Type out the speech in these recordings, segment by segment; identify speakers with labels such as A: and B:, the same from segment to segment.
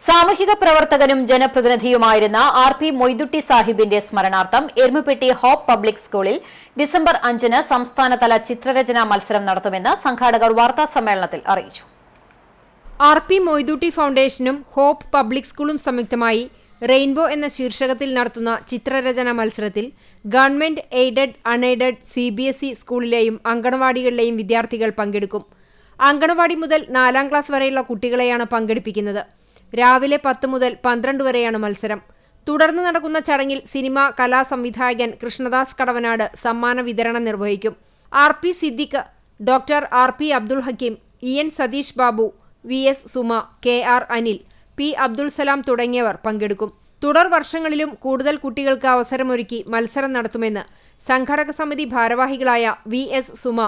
A: സാമൂഹിക പ്രവർത്തകനും ജനപ്രതിനിധിയുമായിരുന്ന R P Moidutty സാഹിബിന്റെ സ്മരണാർത്ഥം എരുമപ്പെട്ടി ഹോപ്പ് പബ്ലിക് സ്കൂളിൽ ഡിസംബർ അഞ്ചിന് സംസ്ഥാനതല ചിത്രരചനാ മത്സരം നടത്തുമെന്ന് സംഘാടകർ വാർത്താ സമ്മേളനത്തിൽ അറിയിച്ചു.
B: ആർ പി മൊയ്തുട്ടി ഫൗണ്ടേഷനും ഹോപ്പ് പബ്ലിക് സ്കൂളും സംയുക്തമായി റെയിൻബോ എന്ന ശീർഷകത്തിൽ നടത്തുന്ന ചിത്രരചന മത്സരത്തിൽ government aided unaided C B S E സ്കൂളിലെയും അങ്കണവാടികളിലെയും വിദ്യാർത്ഥികൾ പങ്കെടുക്കും. അങ്കണവാടി മുതൽ നാലാം ക്ലാസ് വരെയുള്ള കുട്ടികളെയാണ് പങ്കെടുപ്പിക്കുന്നത്. രാവിലെ പത്ത് മുതൽ പന്ത്രണ്ട് വരെയാണ് മത്സരം. തുടർന്ന് നടക്കുന്ന ചടങ്ങിൽ സിനിമ കലാ സംവിധായകൻ കൃഷ്ണദാസ് കടവനാട് സമ്മാന വിതരണം നിർവഹിക്കും. R P Siddique doctor R P Abdul Hakeem E N Satheesh Babu V S Suma K R Anil P Abdul Salam തുടങ്ങിയവർ പങ്കെടുക്കും. തുടർ വർഷങ്ങളിലും കൂടുതൽ കുട്ടികൾക്ക് അവസരമൊരുക്കി മത്സരം നടത്തുമെന്ന് സംഘാടക സമിതി ഭാരവാഹികളായ V S Suma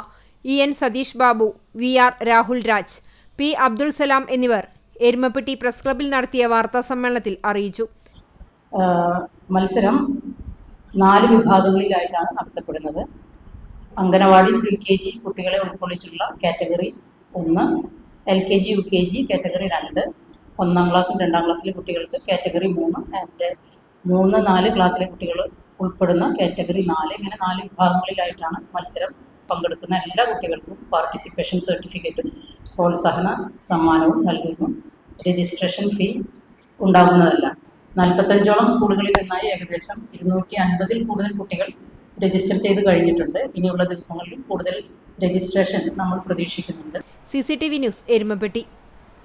B: E N Satheesh Babu V R Rahul Raj P Abdul Salam എന്നിവർ എരുമപ്പെട്ടി പ്രസ് ക്ലബിൽ നടത്തിയ വാർത്താ സമ്മേളനത്തിൽ
C: അറിയിച്ചു. മത്സരം നാല് വിഭാഗങ്ങളിലായിട്ടാണ് നടത്തപ്പെടുന്നത്. അംഗനവാടി പ്രീ കെ ജി കുട്ടികളെ ഉൾക്കൊള്ളിച്ചുള്ള കാറ്റഗറി ഒന്ന് L K G U K G category രണ്ട് ഒന്നാം ക്ലാസ്സും രണ്ടാം ക്ലാസ്സിലെ കുട്ടികൾക്ക് കാറ്റഗറി മൂന്ന് ആൻഡ് മൂന്ന് നാല് ക്ലാസ്സിലെ കുട്ടികൾ ഉൾപ്പെടുന്ന കാറ്റഗറി നാല്. ഇങ്ങനെ നാല് വിഭാഗങ്ങളിലായിട്ടാണ് മത്സരം പങ്കെടുക്കുന്ന എല്ലാ കുട്ടികൾക്കും പാർട്ടിസിപ്പേഷൻ സർട്ടിഫിക്കറ്റും പ്രോത്സാഹന സമ്മാനവും നൽകുന്നു രജിസ്ട്രേഷൻ ഫീ ഉണ്ടാകുന്നതല്ല. നാൽപ്പത്തഞ്ചോളം സ്കൂളുകളിൽ നിന്നായി ഏകദേശം ഇരുന്നൂറ്റി അൻപതിൽ കൂടുതൽ കുട്ടികൾ രജിസ്റ്റർ ചെയ്ത് കഴിഞ്ഞിട്ടുണ്ട്. ഇനിയുള്ള ദിവസങ്ങളിൽ കൂടുതൽ രജിസ്ട്രേഷൻ നമ്മൾ പ്രതീക്ഷിക്കുന്നുണ്ട്.
B: C news Erumapetty.